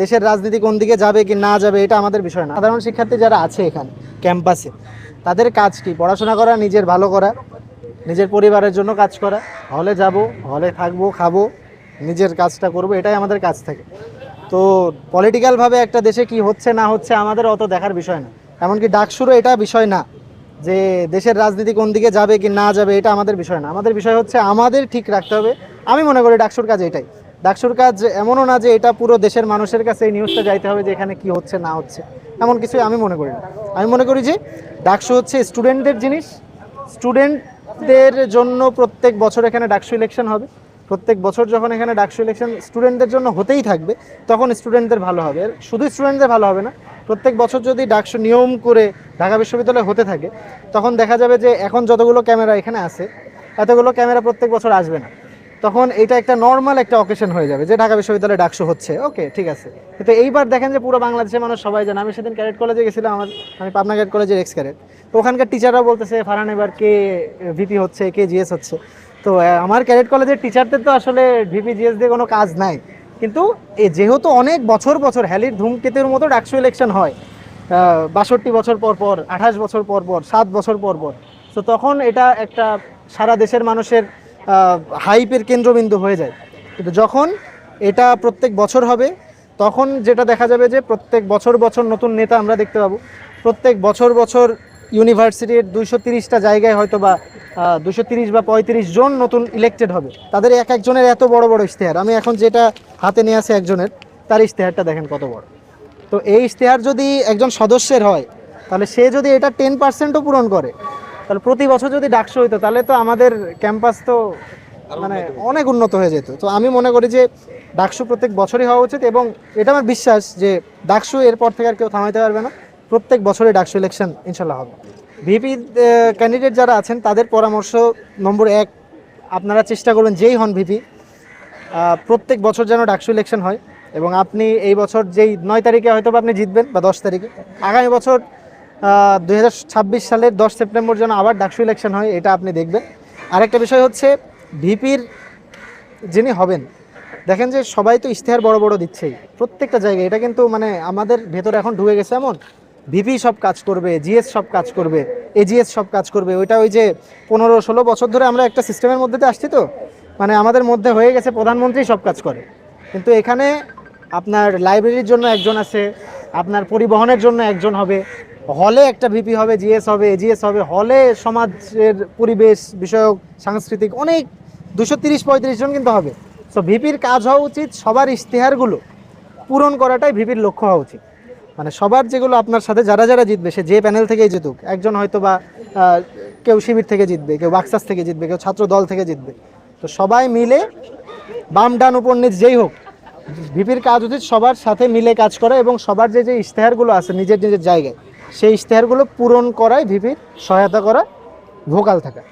দেশের রাজনীতি কোন দিকে যাবে কি না যাবে, এটা আমাদের বিষয় না। সাধারণ শিক্ষার্থী যারা আছে এখানে, ক্যাম্পাসে, তাদের কাজ কি? পড়াশোনা করা, নিজের ভালো করা, নিজের পরিবারের জন্য কাজ করা, হলে যাব, হলে থাকব, খাব, নিজের কাজটা করব, এটাই আমাদের কাজ থাকে। তো পলিটিক্যালভাবে একটা দেশে কি হচ্ছে না হচ্ছে আমাদের অত দেখার বিষয় না। এমনকি ডাকসুরও এটা বিষয় না যে দেশের রাজনীতি কোন দিকে যাবে কি না যাবে, এটা আমাদের বিষয় না। আমাদের বিষয় হচ্ছে আমাদের ঠিক রাখতে হবে। আমি মনে করি ডাকসুর কাজ এটাই। ডাকসুর কাজ এমনও না যে এটা পুরো দেশের মানুষের কাছে এই নিউজটা যাইতে হবে যে এখানে কি হচ্ছে, না হচ্ছে। এমন কিছুই আমি মনে করি না। আমি মনে করি যে ডাকসু হচ্ছে স্টুডেন্টদের জিনিস। স্টুডেন্টদের জন্য প্রত্যেক বছর এখানে ডাকসু ইলেকশন হবে। প্রত্যেক বছর যখন এখানে ডাকসু ইলেকশন স্টুডেন্টদের জন্য হতেই থাকবে, তখন স্টুডেন্টদের ভালো হবে। শুধু স্টুডেন্টদের ভালো হবে না, প্রত্যেক বছর যদি ডাকসু নিয়ম করে ঢাকা বিশ্ববিদ্যালয়ে হতে থাকে, তখন দেখা যাবে যে এখন যতগুলো ক্যামেরা এখানে আছে, এতগুলো ক্যামেরা প্রত্যেক বছর আসবে না। তখন এটা একটা নর্মাল একটা অকেশন হয়ে যাবে, যে ঢাকা বিশ্ববিদ্যালয়ে ডাকসু হচ্ছে। ওকে ঠিক আছে। কিন্তু এইবার দেখেন যে পুরো বাংলাদেশের মানুষ সবাই জানে। আমি সেদিন ক্যারেট কলেজে গেছিলাম, আমার আমি পাবনা ক্যাডেট কলেজের এক্স ক্যারেট তো ওখানকার টিচাররাও বলতেছে, ফারহান, এবার কে ভিপি হচ্ছে, কে জিএস হচ্ছে? তো আমার ক্যাডেট কলেজের টিচারদের তো আসলে ভিপি জিএস দিয়ে কোনো কাজ নাই। কিন্তু এ যেহেতু অনেক বছর বছর হ্যালির ধূমকেতুর মতো ডাকসু ইলেকশন হয় বাষট্টি বছর পর পর, আঠাশ বছর পর পর, সাত বছর পর পর, তো তখন এটা একটা সারা দেশের মানুষের হাইপের কেন্দ্রবিন্দু হয়ে যায়। কিন্তু যখন এটা প্রত্যেক বছর হবে, তখন যেটা দেখা যাবে যে প্রত্যেক বছর বছর নতুন নেতা আমরা দেখতে পাবো। প্রত্যেক বছর বছর ইউনিভার্সিটির দুইশো তিরিশটা জায়গায় হয়তো বা দুশো তিরিশ বা পঁয়ত্রিশ জন নতুন ইলেক্টেড হবে। তাদের এক একজনের এত বড় বড় ইশতেহার। আমি এখন যেটা হাতে নিয়ে আছে একজনের, তার ইশতেহারটা দেখেন কত বড়। তো এই ইশতেহার যদি একজন সদস্যের হয়, তাহলে সে যদি এটা টেন পার্সেন্টও পূরণ করে তাহলে প্রতি বছর যদি ডাকসু হইতো তাহলে তো আমাদের ক্যাম্পাস তো মানে অনেক উন্নত হয়ে যেত। তো আমি মনে করি যে ডাকসু প্রত্যেক বছরই হওয়া উচিত এবং এটা আমার বিশ্বাস যে ডাকসু এরপর থেকে আর কেউ থামাইতে পারবে না। প্রত্যেক বছরই ডাকসু ইলেকশন ইনশাল্লাহ হবে। ভিপি ক্যান্ডিডেট যারা আছেন তাদের পরামর্শ নম্বর এক আপনারা চেষ্টা করবেন যেই হন ভিপি প্রত্যেক বছর যেন ডাকসু ইলেকশন হয় এবং আপনি এই বছর যেই নয় তারিখে হয়তো বা আপনি জিতবেন বা দশ তারিখে আগামী বছর দুই হাজার ছাব্বিশ সালের দশ সেপ্টেম্বর যেন আবার ডাকসু ইলেকশন হয়, এটা আপনি দেখবেন। আরেকটা বিষয় হচ্ছে, ভিপির যিনি হবেন, দেখেন যে সবাই তো ইশতেহার বড় বড় দিচ্ছেই। প্রত্যেকটা জায়গায়, এটা কিন্তু মানে আমাদের ভেতরে এখন ঢুকে গেছে এমন। ভিপি সব কাজ করবে, জিএস সব কাজ করবে, এজিএস সব কাজ করবে। ওইটা ওই যে পনেরো ষোলো বছর ধরে আমরা একটা সিস্টেমের মধ্যে আসছি তো। মানে আমাদের মধ্যে হয়ে গেছে, প্রধানমন্ত্রী সব কাজ করে। কিন্তু এখানে আপনার লাইব্রেরির জন্য একজন আছে, আপনার পরিবহনের জন্য একজন হবে হলে একটা ভিপি হবে জিএস হবে এজিএস হবে, হলে সমাজের পরিবেশ, বিষয়ক, সাংস্কৃতিক অনেক দুশো তিরিশ, পঁয়ত্রিশ জন কিন্তু হবে। সো ভিপির কাজ হওয়া উচিত সবার ইশতেহারগুলো পূরণ করাটাই ভিপির লক্ষ্য হওয়া উচিত। মানে সবার যেগুলো আপনার সাথে যারা যারা জিতবে, সে যে প্যানেল থেকেই জিতুক, একজন হয়তো বা কেউ শিবির থেকে জিতবে, কেউ বাক্সাস থেকে জিতবে, কেউ ছাত্র দল থেকে জিতবে। তো সবাই মিলে বাম ডান উপর নিচ যেই হোক ভিপির কাজ উচিত সবার সাথে মিলে কাজ করা এবং সবার যে যে ইশতেহারগুলো আছে নিজের নিজের জায়গায় সেই ইশতেহারগুলো পূরণ করায় ভিপির সহায়তা করা ভোকাল থাকা